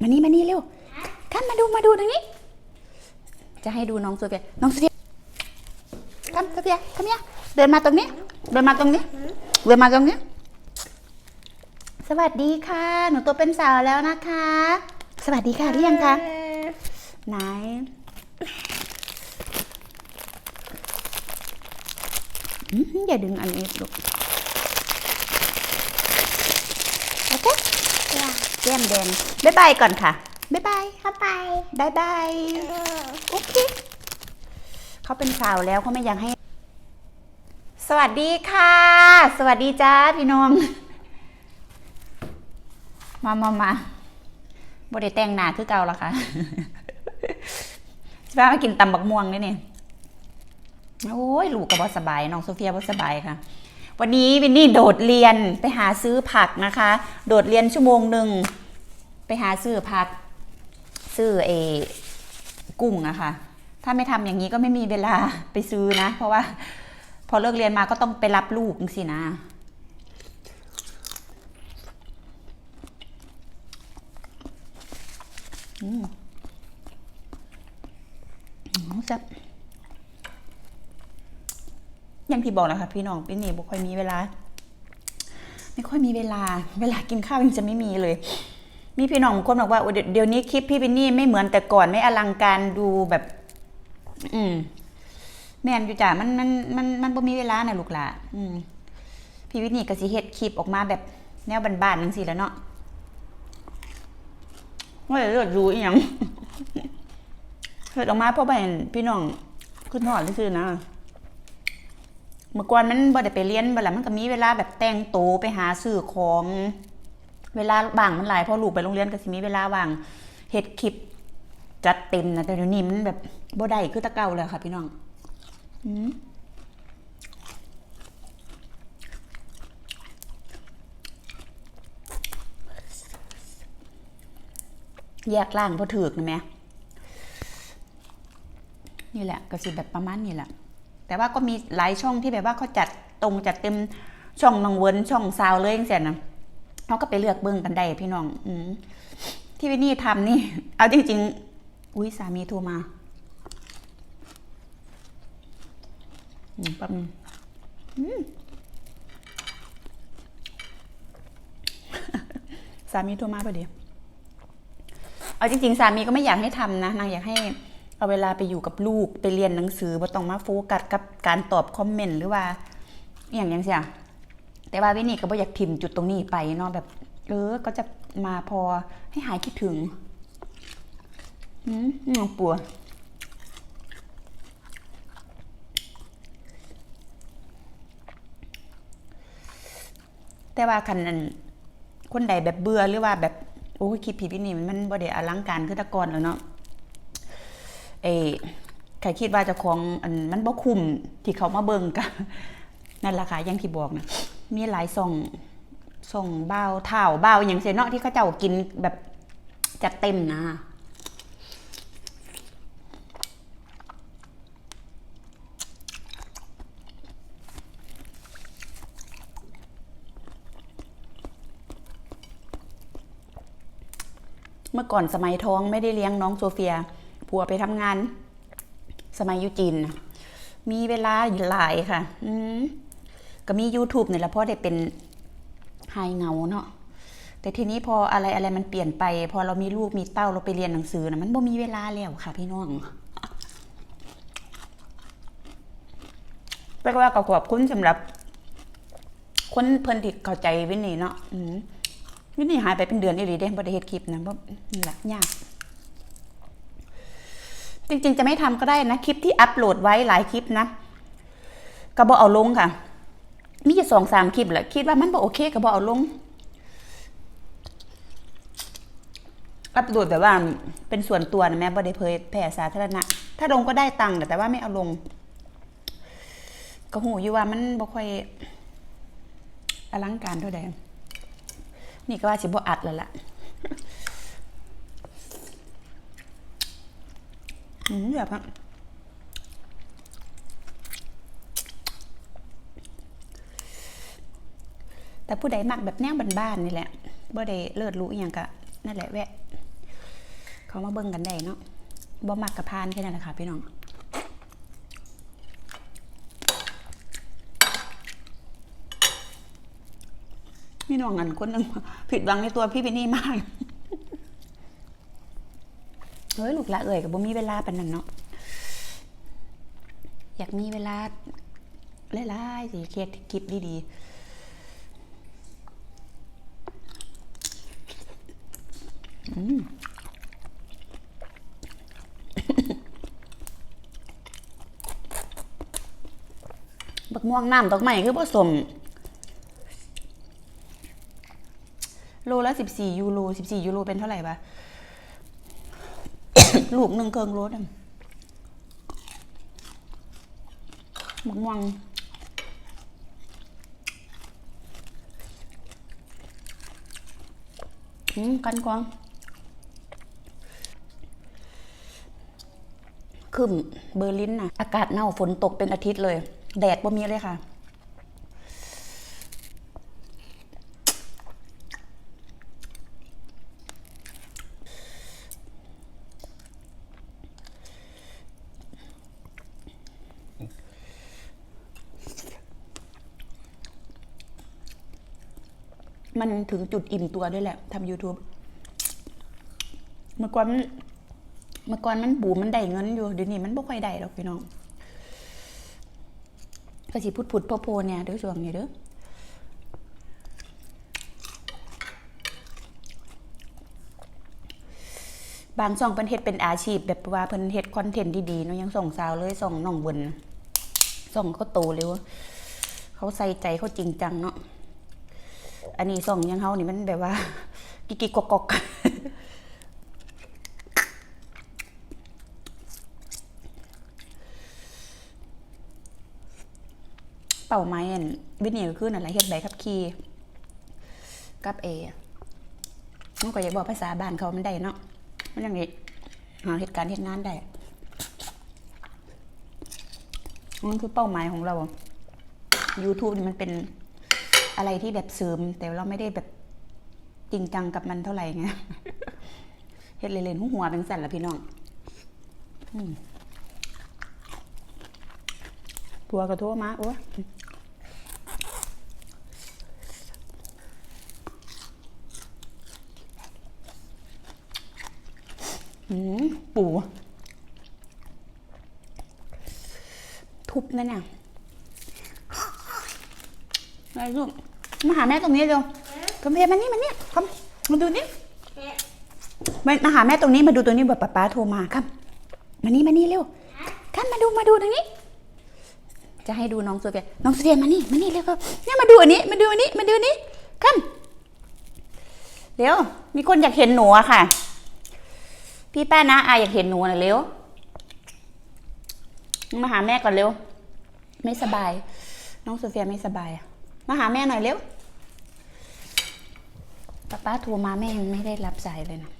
มานี่มานี่เร็วกันมาดูมาดูตรงนี้ จะให้ดูน้องโซเฟีย น้องโซเฟียกันโซเฟีย come here เดินมาตรงนี้ เดินมาตรงนี้ เดินมาตรงนี้ สวัสดีค่ะ หนูโตเป็นสาวแล้วนะคะ สวัสดีค่ะหรือยังคะไหนอืมอย่าดึงอันนี้ลูกโอเค อย่า แก้มแดงบ๊ายบายก่อนค่ะบ๊ายบายเข้าไปบ๊ายบายเออโอเคเขาเป็นสาวแล้วเขาไม่อยากให้ สวัสดีค่ะ สวัสดีจ้าพี่น้อง มามามาบไดแต่งหนาคือเก่าแล้วค่ะจะพามากินตำบักม่วงนี่นี่โอ้ยลูกกับบสบายน้องโซเฟียบสบายค่ะ วันนี้วินนี่โดดเรียนไปหาซื้อผักนะคะ โดดเรียนชั่วโมงหนึ่งไปหาซื้อผัก ซื้อเอกุ้งอะค่ะถ้าไม่ทำอย่างนี้ก็ไม่มีเวลาไปซื้อนะ เพราะว่า พอเลิกเรียนมาก็ต้องไปรับลูกสินะอืมอืมแซ่บ อย่างที่บอกแล้วค่ะพี่น้องพี่นี่บ่ค่อยมีเวลา ไม่ค่อยมีเวลา เวลากินข้าวยังจะไม่มีเลย มีพี่น้องคนบอกว่าเดี๋ยวนี้คลิปพี่วินนี่ไม่เหมือนแต่ก่อนไม่อลังการดูแบบ อืมแม่นอยู่จ้ะมันมันมันมันบ่มีเวลานะลูกหล่ะอืมพี่วินนี่ก็สิเฮ็ดคลิปออกมาแบบแนวบานๆจังซี่แล้วเนาะว่าเลือดรู้อีหยังเฮ็ดออกมาเพราะเห็นพี่น้องขึ้นฮอดซื่อนะ เมื่อก่อนมันบ่ได้ไปเรียนบ่ล่ะมันก็มีเวลาแบบแต่งโตไปหาซื้อของ เวลาว่างมันหลายพอลูกไปโรงเรียนก็สิมีเวลาว่างเฮ็ดคลิปจัดเต็มนะแต่เดี๋ยวนี้มันแบบบ่ได้คือแตะเก่าแล้วค่ะ พี่น้องอืมแยกล่างพอถือกนะแม่นี่แหละก็สิแบบประมาณนี้แหละ แต่ว่าก็มีหลายช่องที่แบบว่าเขาจัดตรงจัดเต็มช่องนองเวิร์นช่องซาวเลยจังซี่นะเขาก็ไปเลือกเบิ่งกันได้พี่น้อง อืที่วินนี่ทำนี่ เอาจริง ๆ อุ้ยสามีโทรมาอืมแป๊บสามีโทรมาพอดี เอาจริง ๆ สามีก็ไม่อยากให้ทำนะ นางอยากให้ เอาเวลาไปอยู่กับลูกไปเรียนหนังสือบ่ต้องมาโฟกัสกับการตอบคอมเมนต์หรือว่าอย่างย่างเสียแต่ว่าวินนี่ก็บ่อยากถิ่มจุดตรงนี้ไปเนาะแบบเออก็จะมาพอให้หายคิดถึงอืมปัวแต่ว่าคันนั้นคนใดแบบเบื่อหรือว่าแบบโอ้ยคลิปผีพี่นี่มันบ่ได้อลังการคือตะกอนแล้วเนาะ เอใครคิดว่าจะของอันมันบ่คุ้มที่เขามาเบิ่งกันนั่นราคาอย่างที่บอกนะมีหลายส่องส่องเบาเท่าเบาอย่างเซเนาะที่เขาเจ้ากินแบบจัดเต็มนะเมื่อก่อนสมัยท้องไม่ได้เลี้ยงน้องโซเฟีย ผัวไปทำงาน สมัยอยูจีนนะมีเวลาหลายค่ะ อืก็มี YouTube เนี่ยแหละเพราะได้เป็นไฮเงาเนาะแต่ทีนี้พออะไรอะไรมันเปลี่ยนไป พอเรามีลูกมีเต้าเราไปเรียนหนังสือนะมันบ่มีเวลาแล้วค่ะ พี่น้องแล้วก็ว่าก็ขอบคุณสำหรับ คนเพิ่นที่เข้าใจวินนี่เนาะวินนี่หายไปเป็นเดือนอีหลีเด้บ่ได้เฮ็ดคลิปนะบ่นี่ล่ะยาก จริงๆ จะไม่ทำก็ได้นะ คลิปที่อัปโหลดไว้หลายคลิปนะก็บ่เอาลงค่ะ มีจะสองสามคลิปแหละคิดว่ามันบ่โอเคก็บ่เอาลง อัปโหลดแบบว่าเป็นส่วนตัวนะแม่บ่ได้เผยแผ่สาธารณะ ถ้าลงก็ได้ตังค์แต่ว่าไม่เอาลง ก็หูอยู่ว่ามันบ่ค่อยอลังการเท่าใดนี่ก็ว่าสิบ่อัดแล้วล่ะ อืมแบบว่าแต่ผู้ใดมักแบบแนวบ้านๆนี่แหละบ่ได้เลิศรู้อหย่างกะนั่นแหละแวะ เขามาเบิ่งกันได้เนาะบ่มักกับพานแค่นั้นแหละค่ะพี่น้องพี่น้องอันคนหนึ่งผิดหวังในตัวพี่เป็นนี่มาก เฮ้ยลูกละเอ่ยกับบ่มีเวลาปานนั้นเนาะอยากมีเวลาหลายๆสิเครียดคลิปดีๆมบักม่วงน้ำดอกไม้คือผสมโลละสิบสี่ยูโรสิบสี่ยูโรเป็นเท่าไหร่ปะ ลูกหนึ่งเคิงรถบักม่วงอืมกันกวางขึ้นเบอร์ลินน่ะอากาศหนาวฝนตกเป็นอาทิตย์เลย แดดบ่มีเลยค่ะ มันถึงจุดอิ่มตัวด้วยแหละทำ YouTube เมื่อก่อนมันเมื่อก่อนมันบูมมันได้เงินอยู่เดี๋ยวนี้มันบ่ค่อยได้หรอกพี่น้องก็สิพุดพุดโพโพเนี่ยเด้อช่วงนี้เด้อบางช่องเพิ่นเฮ็ดเป็นอาชีพ แบบว่าเพิ่นเฮ็ดคอนเทนต์ดีๆเนาะยังส่งสาวเลยส่งน้องเวินส่งเขาโตเร็วเขาใส่ใจเขาจริงจังเนาะ อันนี้ส่องยังเฮานี่มันแบบว่า กิกิกกกเป่าไม้อันวินี่ก็คือนั่นแหละเฮ็ดใบขับขี่กับเอมันก็อยากบอกภาษาบ้านเขามันได้เนาะมันยังไงหาเหตุการณ์เหตุงานได้มันคือเป้าหมายของเรา YouTube นี่มันเป็น อะไรที่แบบเสริม แต่เราไม่ได้แบบจริงจังกับมันเท่าไหร่ไงเฮ็ดเล่นๆหัวหัวเป็นสั่นละพี่น้องอืมผัวกระโทษมาโอ้มปูทุบนั่นน่ะ อะไรลูกมาหาแม่ตรงนี้เร็วคำเพมานี่มานี่คำมาดูนี่มามาหาแม่ตรงนี้มาดูตรงนี้แบบป๊าป๊าโทรมาครับมานี่มานี่เร็วครับมาดูมาดูตรงนี้ จะให้ดูน้องโซเฟียน้องโซเฟียมานี่มานี่เร็วครับเนี่ยมาดูอันนี้มาดูอันนี้มาดูอันนี้ครับเร็วมีคนอยากเห็นหนูอะค่ะ พี่ป้านะอาอยากเห็นหนูนะเร็วมาหาแม่ก่อนเร็ว ไม่สบาย น้องโซเฟียไม่สบายอะ มาหาแม่หน่อยเร็วป้าป้าโทรมาแม่ยังไม่ได้รับสายเลยนะ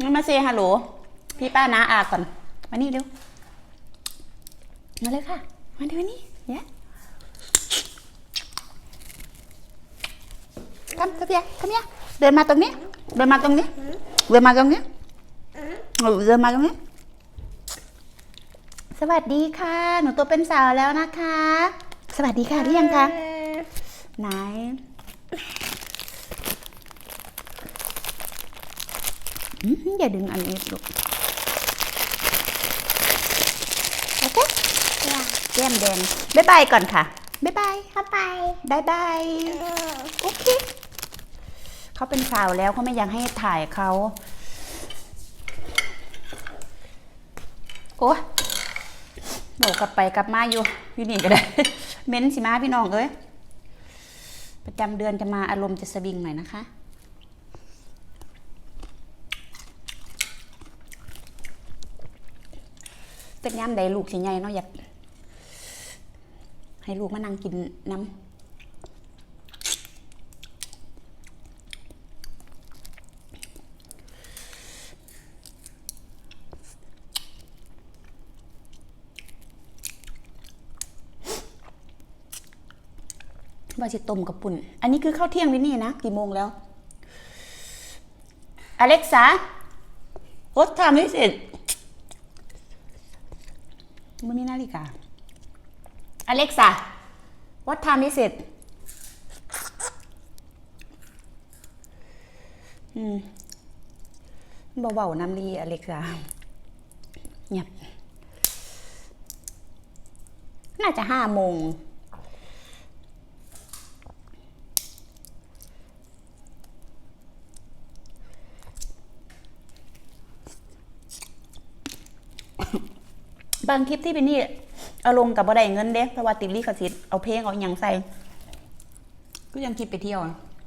งั้นมาเซฮัลโหล พี่ป้านาอาก่อน มานี่เร็ว มาเลยค่ะ มาดูนี่เนี่ยคำคำเพียคำเพียเดินมาตรงนี้ เดินมาตรงนี้ เดินมาตรงนี้ เออเดินมาตรงนี้ สวัสดีค่ะ หนูโตัวเป็นสาวแล้วนะคะ สวัสดีค่ะหรือยังคะ ไหนอืมอย่าดึงอันนี้ลูกโอเคแก้มแดงบ๊ายบายก่อนค่ะ บ๊ายบายเข้าไปบ๊ายบายโอเคเขาเป็นสาวแล้วเขาไม่อยากให้ถ่ายเขา โอ้ยบกกลับไปกลับมาอยู่อยู่นี่ก็ได้ เม้นสิมาพี่น้องเอ้ยประจำเดือนจะมาอารมณ์จะสวิงหน่อยนะคะเป็นยามใดลูกสิใหญ่เนาะอยากให้ลูกมานั่งกินน้ำาสิต้มกับปุ่น อันนี้คือข้าวเที่ยงวินี่นะกี่โมงแล้ว อเล็กซ่า what time is it มันมีนาฬิกา อเล็กซ่า what time is it อืมเบาๆน้ำลีอเล็กซ่าเงียบน่าจะห้าโมง บางคลิปที่เป็นนี่เอาลงกับบ่ได้เงินเด้เพราะว่าติดลิขสิทธิ์เอาเพลงเอาอหย่างใส่ก็ยังคลิปไปเที่ยว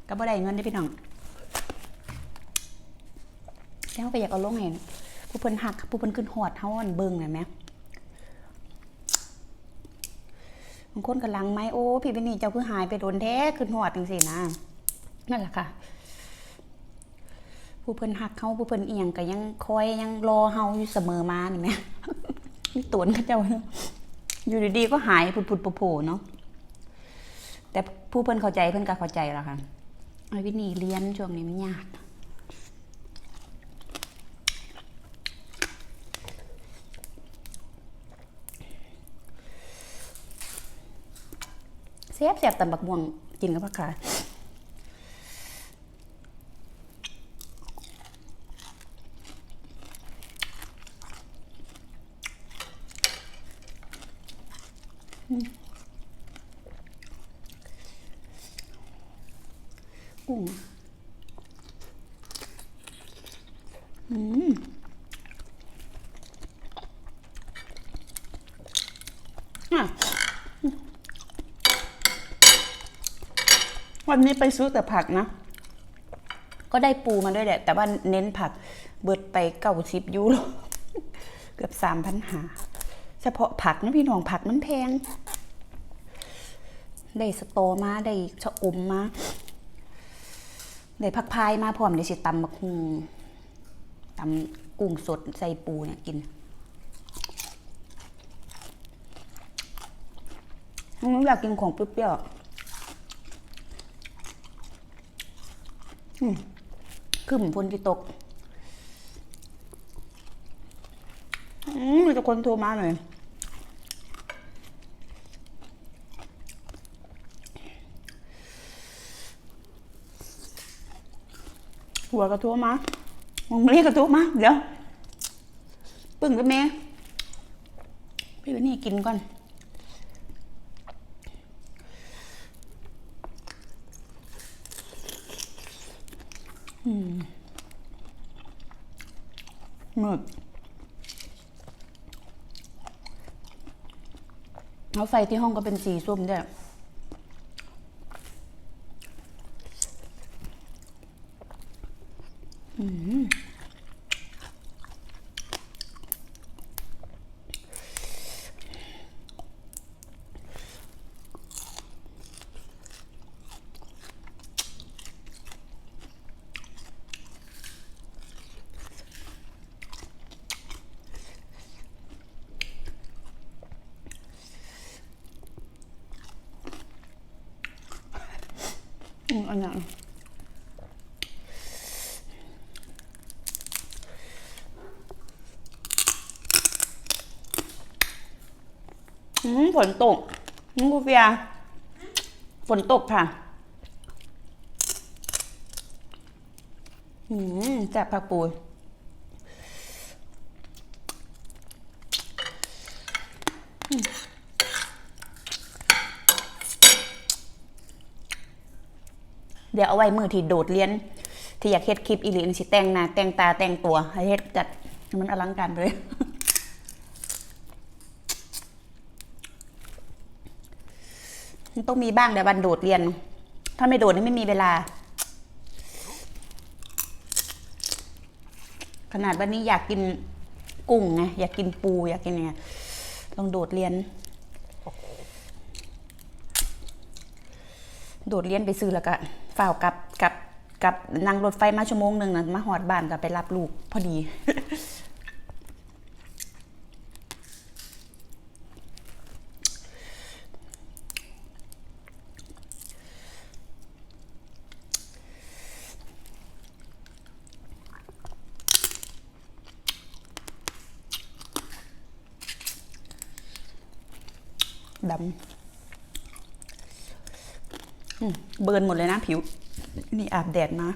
กับบ่ได้เงินได้พี่น้องแล้วก็อยากเอาลงเห็นผู้เพิ่นหักผู้เพิ่นขึ้นหอดเฮาอันเบิ่งน่ะแหมบางคนกำลังไหมโอ้พี่เป็นนี่เจ้าคือหายไปโดนแท้ขึ้นหอดจังซี่นะนั่นแหละค่ะผู้เพิ่นหักเขาผู้เพิ่นเอียงก็ยังคอยยังรอเฮาอยู่เสมอมานี่แหม นี่ตวนเขาเจ้าอยู่ดีๆก็หายผุดผุดๆโผล่เนาะแต่ผู้เพิ่นเข้าใจเพิ่นก็เข้าใจแล้วค่ะไอ้วินี่เรียนช่วงนี้มันยากเสียบเสียบตำบักม่วงกินกับผักขา กุ้งอืมอะ วันนี้ไปซื้อแต่ผักนะ ก็ได้ปูมาด้วยแหละ แต่ว่าเน้นผัก เบิดไปเก้าสิบยูโรเกือบสามพันหา เฉพาะผักนะพี่น้องผักมันแพง ได้สโตมา ได้ชะอมมา ได้ผักพายมาพร้อมได้สิตำบักฮุง ตำกุ้งสดใส่ปูเนี่ยกินอืมอยากกินของเปรี้ยวๆคือเหมือนฝนที่ตกอืมมีแต่คนโทรมาหน่อยหัวกระโทรมา มึงเรียกกระโทรมาเดี๋ยวปึ้งกับแม่พี่วันนี้กินก่อนอืมหมดเอาไฟที่ห้องก็เป็นสีส้มด้วย อืมอันนั้นฝนตกอืมกูเฟียฝนตกค่ะอืมแซ่บผักปูย เดี๋ยวเอาไว้มือที่โดดเรียน ที่อยากเฮ็ดคลิปอีหลีนสิแต่งหน้าแต่งตาแต่งตัวให้เฮ็ดจัดมันอลังการเลยต้องมีบ้างเดี๋ยววันโดดเรียน ถ้าไม่โดดนี่ไม่มีเวลา ขนาดวันนี้อยากกินกุ้งไงอยากกินปูอยากกินเนี่ยต้องโดดเรียน โดดเรียนไปซื้อแล้วก็ ฝ่ากับกับกับนั่งรถไฟมาชั่วโมงหนึ่งนะมาหอดบ้านกับไปรับลูกพอดีดำ เบิร์นหมดเลยนะผิว นี่อาบแดดมา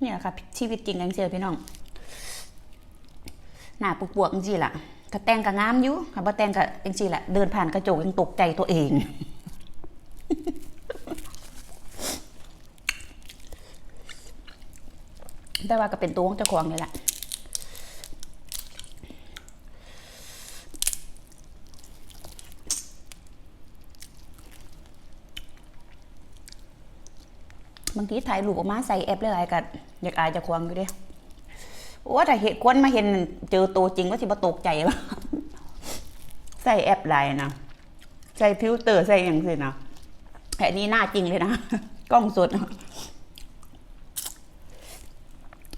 เนี่ยค่ะชีวิตจริงจังเสียพี่น้อง หน้าปวกๆจังซี่ล่ะถ้าแต่งก็งามอยู่ค่ะบ่แต่งก็จังซี่แหละเดินผ่านกระจกยังตกใจตัวเองแต่ว่าก็เป็นตัวของเจ้าของนี่แหละบางทีถ่ายรูปออกมาใส่แอปเลยอะไรกันอยากอายจะควงอยู่เด้ โอ้แต่เห็นคนมาเห็นเจอตัวจริงก็สิบ่ตกใจวะใส่แอปไลน์นะใส่ฟิลเตอร์ใส่อย่างสินะแต่นี้หน้าจริงเลยนะกล้องสด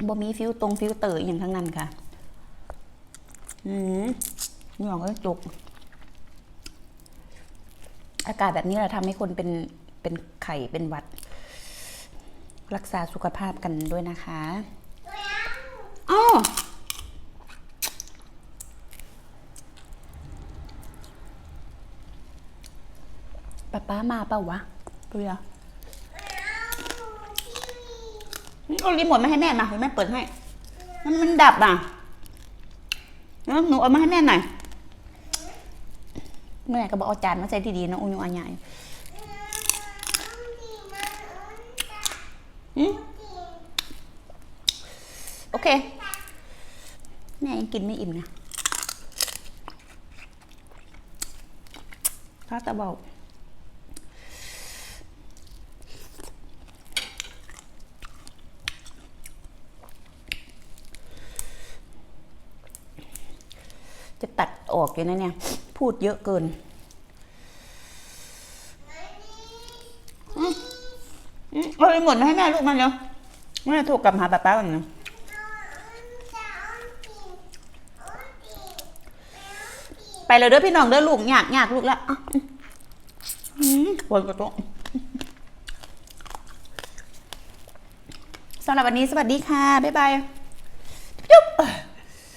บ่มีฟิลตรงฟิลเตอร์อย่างทั้งนั้นค่ะ อืมหยองก็จุกอากาศแบบนี้แหละทำให้คนเป็นเป็นไข่เป็นหวัด รักษาสุขภาพกันด้วยนะคะ อ้อป้าป้ามาเปล่าวะดูอะเอารีโมทมาให้แม่มาเดี๋ยวแม่เปิดให้มันมันดับอะแล้วหนูเอามาให้แม่หน่อยแม่ก็บอกเอาจานมาใส่ดีๆนะอุ้ยอันใหญ่โอเค แม่ยังกินไม่อิ่มนะถ้าตะเบาจะตัดออกอยู่นะเนี่ย พูดเยอะเกินอืมเอารีโมทมาให้แม่ลูกมาเร็วแม่โทรกลับหาป้าป้าก่อนเนาะ ไปเลยเด้อพี่น้องเด้อลูกอยากอยากลูกแล้วอืมปวดกระโตะสำหรับวันนี้สวัสดีค่ะ บ๊ายบาย